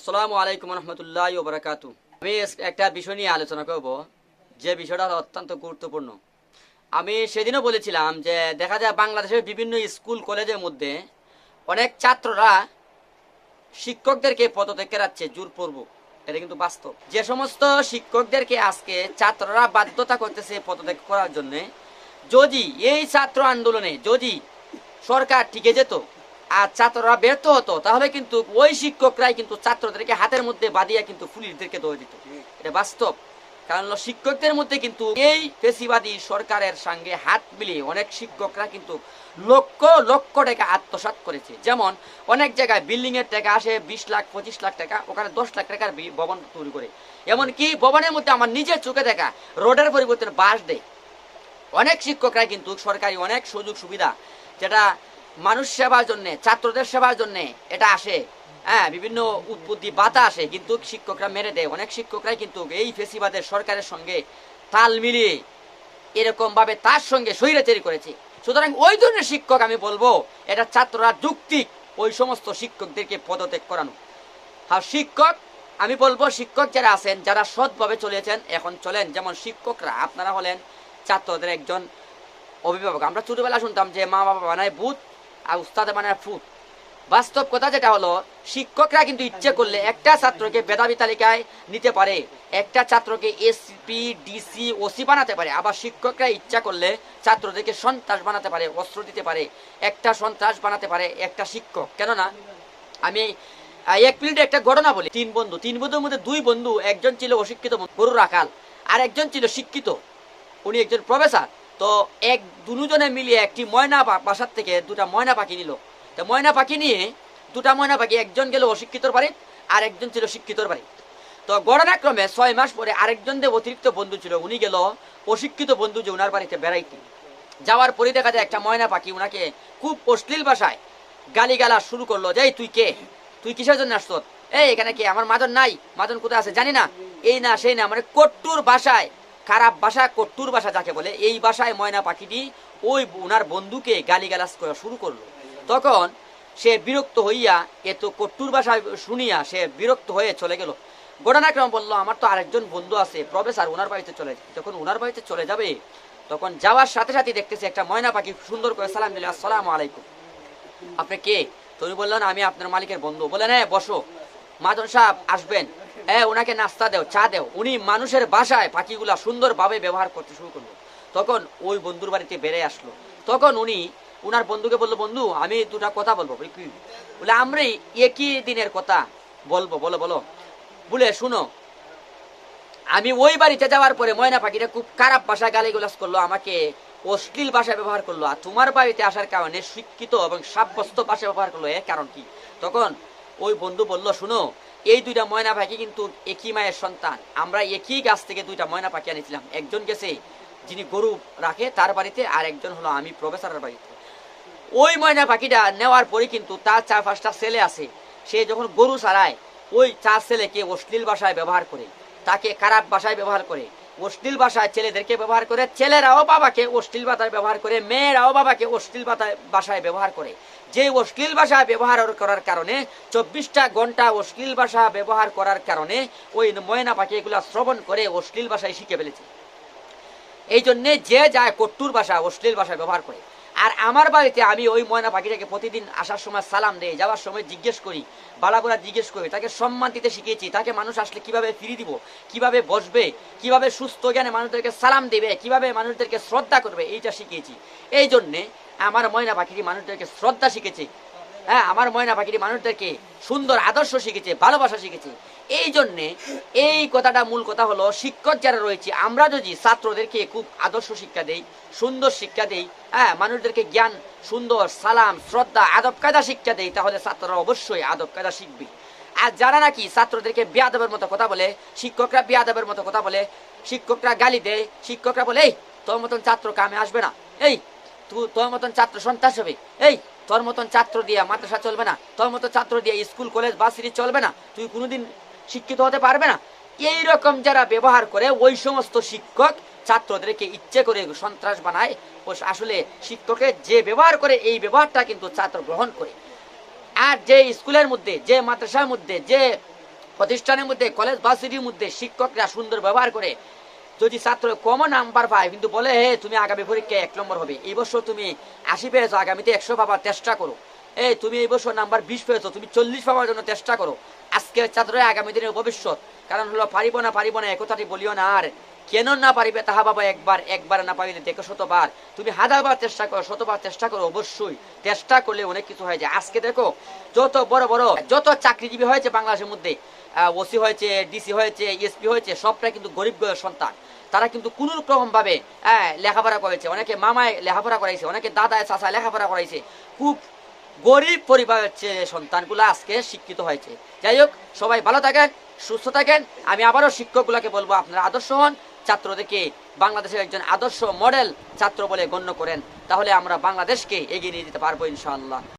আসসালামু আলাইকুম রহমতুল্লাহ বারাকাতু আমি একটা বিষয় নিয়ে আলোচনা করব, যে বিষয়টা অত্যন্ত গুরুত্বপূর্ণ। আমি সেদিনও বলেছিলাম যে দেখা যায় বাংলাদেশের বিভিন্ন স্কুল, কলেজের মধ্যে অনেক ছাত্ররা শিক্ষকদেরকে পদত্যাগ করাচ্ছে জোরপূর্বক। এটা কিন্তু বাস্তব। যে সমস্ত শিক্ষকদেরকে আজকে ছাত্ররা বাধ্যতা করতেছে পদত্যাগ করার জন্য, যদি এই ছাত্র আন্দোলনে যদি সরকার টিকে যেত আর ছাত্ররা ব্যর্থ হতো তাহলে কিন্তু ওই শিক্ষকরাই কিন্তু ছাত্রদেরকে হাতের মধ্যে বাঁধিয়ে কিন্তু পুলিশদেরকে দৌড়ে দিত। এটা বাস্তব। কারণ শিক্ষকদের মধ্যে কিন্তু এই পেশিবাদী সরকারের সঙ্গে হাত মিলিয়ে অনেক শিক্ষকরা কিন্তু লক্ষ লক্ষ টাকা আত্মসাৎ করেছে। যেমন অনেক জায়গায় বিল্ডিং এর টাকা আসে বিশ লাখ পঁচিশ লাখ টাকা ওখানে দশ লাখ টাকার ভবন তৈরি করে। এমনকি ভবনের মধ্যে আমার নিজের চোখে দেখা রোডের পরিবর্তে বাস দেয়। অনেক শিক্ষকরা কিন্তু সরকারি অনেক সুযোগ সুবিধা যেটা মানুষ সেবার জন্য, ছাত্রদের সেবার জন্য এটা আসে। হ্যাঁ বিভিন্ন উৎপত্তি বাতা আসে, কিন্তু শিক্ষকরা মেরে দেয়। অনেক শিক্ষকরাই কিন্তু এই ফেসিবাদের সরকারের সঙ্গে তাল মিলিয়ে এরকম ভাবে তার সঙ্গে স্বৈরাচারী করেছে। সুতরাং ওই ধরনের শিক্ষক আমি বলব, এটা ছাত্ররা যুক্তিক ওই সমস্ত শিক্ষকদেরকে পদত্যাগ করানো। আর শিক্ষক, আমি বলব শিক্ষক যারা আছেন, যারা সৎভাবে চলেছেন, এখন চলেন। যেমন শিক্ষকরা, আপনারা হলেন ছাত্রদের একজন অভিভাবক। আমরা ছোটবেলা শুনতাম যে মা বাবা বানায় ভূত আর উস্তাদ বানায় ফুট বাস্তব কথা যেটা হলো, শিক্ষকরা কিন্তু ইচ্ছে করলে একটা ছাত্রকে বেদাবি তালিকায় নিতে পারে। একটা ছাত্রকে এসপি ডিসি ওসি বানাতে পারে। আবার শিক্ষকরা ইচ্ছা করলে ছাত্রদেরকে সন্ত্রাস বানাতে পারে, অস্ত্র দিতে পারে। একটা সন্ত্রাস বানাতে পারে একটা শিক্ষক। কেননা, আমি এক মিনিটে একটা ঘটনা বলি। তিন বন্ধু। তিন বন্ধুর মধ্যে দুই বন্ধু, একজন ছিল অশিক্ষিত গরু রাখাল আর একজন ছিল শিক্ষিত। উনি একজন প্রফেসর। তো এক, দুজনে মিলিয়ে একটি ময়না বাসার থেকে দুটা ময়না পাখি নিল। তো ময়না পাখি নিয়ে দুটা ময়না পাখি, একজন গেল অশিক্ষিতর বাড়ি আর একজন ছিল শিক্ষিতর বাড়ি তো ঘটনাক্রমে ছয় মাস পরে আরেকজন যে অতিরিক্ত বন্ধু ছিল, উনি গেল অশিক্ষিত বন্ধু যে উনার বাড়িতে বেড়াইতে। যাওয়ার পরে দেখা যায় একটা ময়না পাখি উনাকে খুব অশ্লীল ভাষায় গালিগালা শুরু করল, যে, "এই, তুই কে? তুই কিসের জন্য আসত এই, এখানে কে? আমার মাদন নাই মাদন কোথায় আছে? জানি না। এই না, সেই না। মানে কট্টুর ভাষায় খারাপ ভাষা, কট্টুর ভাষা যাকে বলে, এই ভাষায় ময়না পাখিটি ওই ওনার বন্ধুকে গালিগালাজ করা শুরু করল। তখন সে বিরক্ত হইয়া এত কট্টুর ভাষা শুনিয়া সে বিরক্ত হয়ে চলে গেল। ঘটনাক্রম বলল, আমার তো আরেকজন বন্ধু আছে, প্রফেসর ওনার বাড়িতে চলে যখন ওনার বাড়িতে চলে যাবে, তখন যাওয়ার সাথে সাথে দেখতেছে একটা ময়না পাখি সুন্দর করে সালাম দিল, আসসালামু আলাইকুম। আপনি কে? তো উনি বললেন আমি আপনার মালিকের বন্ধু। বলেন হ্যাঁ বসো। মাদন সাহেব, আসবেন। হ্যাঁ ওনাকে নাস্তা দেও, চা দেও। উনি মানুষের বাসায় পাখিগুলা সুন্দরভাবে ব্যবহার করতে শুরু করল। তখন ওই বন্ধুর বাড়িতে বেড়ে আসলো। তখন উনি উনার বন্ধুকে বলল, বন্ধু, আমি দুটা কথা বলব বলে আমরা একই দিনের কথা বলব, বলো বলো। বলে, শুনো, আমি ওই বাড়িতে যাওয়ার পরে ময়না পাখিটা খুব খারাপ ভাষায় গালিগুলাস করল, আমাকে অশ্লীল ভাষা ব্যবহার করল। আর তোমার বাড়িতে আসার কারণে শিক্ষিত এবং সাব্যস্ত ভাষা ব্যবহার করল। এর কারণ কি? তখন ওই বন্ধু বলল, শুনো, এই দুইটা ময়না পাখি কিন্তু একই মায়ের সন্তান। আমরা একই গাছ থেকে দুইটা ময়না পাখি আনিছিলাম। একজন গেছে যিনি গরু রাখে, তার বাড়িতে, আর একজন হলো আমি, প্রফেসরের বাড়িতে। ওই ময়না পাখিটা নেওয়ার পরে কিন্তু তার চার পাঁচটা ছেলে আছে। সে যখন গরু ছাড়ায় ওই চার ছেলেকে অশ্লীল ভাষায় ব্যবহার করে, তাকে খারাপ ভাষায় ব্যবহার করে অশ্লীল ভাষায় ছেলেদেরকে ব্যবহার করে, ছেলেরাও বাবাকে অশ্লীল ভাষায় ব্যবহার করে, মেয়েরাও বাবাকে অশ্লীল বাতায় ভাষায় ব্যবহার করে। যে অশ্লীল ভাষা ব্যবহার করার কারণে, চব্বিশটা ঘণ্টা অশ্লীল ভাষা ব্যবহার করার কারণে, ওই ময়না পাখি এগুলো শ্রবণ করে অশ্লীল ভাষায় শিখে ফেলেছে। এই জন্যে যে যায় কট্টুর ভাষা অশ্লীল ভাষা ব্যবহার করে আর আমার বাড়িতে আমি ওই ময়না পাখিটাকে প্রতিদিন আসার সময় সালাম দেয় যাওয়ার সময় জিজ্ঞেস করি বালাগোড়া জিজ্ঞেস করি, তাকে সম্মান দিতে শিখিয়েছি, তাকে মানুষ আসলে কীভাবে ফিরিয়ে দিব, কীভাবে বসবে, কীভাবে সুস্থ জ্ঞানে মানুষদেরকে সালাম দেবে, কীভাবে মানুষদেরকে শ্রদ্ধা করবে, এইটা শিখিয়েছি। এই জন্যে আমার ময়না পাখিটি মানুষদেরকে শ্রদ্ধা শিখেছে হ্যাঁ আমার ময়না পাখিটি মানুষদেরকে সুন্দর আদর্শ শিখেছে, ভালোবাসা শিখেছে। এই জন্যে এই কথাটা মূল কথা হলো, শিক্ষক যারা রয়েছে, আমরা যদি ছাত্রদেরকে খুব আদর্শ শিক্ষা দেই, সুন্দর শিক্ষা দেই হ্যাঁ মানুষদেরকে জ্ঞান, সুন্দর, সালাম, শ্রদ্ধা আদব কায়দা শিক্ষা দেই, তাহলে ছাত্ররা অবশ্যই আদব কায়দা শিখবে। আর যারা নাকি ছাত্রদেরকে বিয়াদবের মতো কথা বলে, শিক্ষকরা বিয়াদবের মতো কথা বলে, শিক্ষকরা গালি দেয়, শিক্ষকরা বলে, এই, তোর মতন ছাত্র কামে আসবে না। এই তোর মতন ছাত্র সন্ত্রাস হবে। এই তোর মতন ছাত্র দিয়ে মাদ্রাসা চলবে না, তোর মতো ছাত্র দিয়ে স্কুল, কলেজ বা সিরিজ চলবে না, তুই কোনোদিন শিক্ষিত হতে পারবে না। এই রকম যারা ব্যবহার করে, ওই সমস্ত শিক্ষক ছাত্রদেরকে ইচ্ছে করে সন্ত্রাস বানায়, ও আসলে শিক্ষকের যে ব্যবহার করে, এই ব্যবহারটা কিন্তু ছাত্র গ্রহণ করে। আর যে স্কুলের মধ্যে, যে মাদ্রাসার মধ্যে, যে প্রতিষ্ঠানের মধ্যে, কলেজ বা ভার্সিটির মধ্যে শিক্ষকরা সুন্দর ব্যবহার করে যদি ছাত্র কম নাম্বার পায়, কিন্তু বলে, হে, তুমি আগামী পরীক্ষায় এক নম্বর হবে। এই বছর তুমি আশি পেয়েছ আগামীতে একশো পাবার চেষ্টা করো। এই, তুমি এই বছর নাম্বার বিশ পেয়েছ, তুমি চল্লিশ পাওয়ার জন্য চেষ্টা করো। আজকের ছাত্ররা আগামী দিনের ভবিষ্যৎ। কারণ হলো, পারিব না পারিব না একথাটি বলিও না আর। কেন না পারিবে তাহা বাবা একবার একবার না পারিলে দেখো শতবার। তুমি হাজারবার চেষ্টা করো, শতবার চেষ্টা করো অবশ্যই। চেষ্টা করলে অনেক কিছু হয়ে যায়। আজকে দেখো, যত বড় বড়, যত চাকরিজীবী হয়েছে বাংলাদেশের মধ্যে ওসি হয়েছে, ডিসি হয়েছে, এসপি হয়েছে সবটা কিন্তু গরিব ঘরের সন্তান। তারা কিন্তু কোনো রকম ভাবে হ্যাঁ লেখাপড়া করেছে। অনেকে মামায় লেখাপড়া করাইছে, অনেকে দাদায় চাচায় লেখাপড়া করাইছে। খুব গরিব পরিবারের সন্তানগুলো আজকে শিক্ষিত হয়েছে। যাই হোক, সবাই ভালো থাকেন, সুস্থ থাকেন। আমি আবারও শিক্ষকগুলোকে বলব, আপনারা আদর্শ হন। ছাত্রদেরকে বাংলাদেশের একজন আদর্শ মডেল ছাত্র বলে গণ্য করেন। তাহলে আমরা বাংলাদেশকে এগিয়ে নিয়ে যেতে পারব ইনশাআল্লাহ।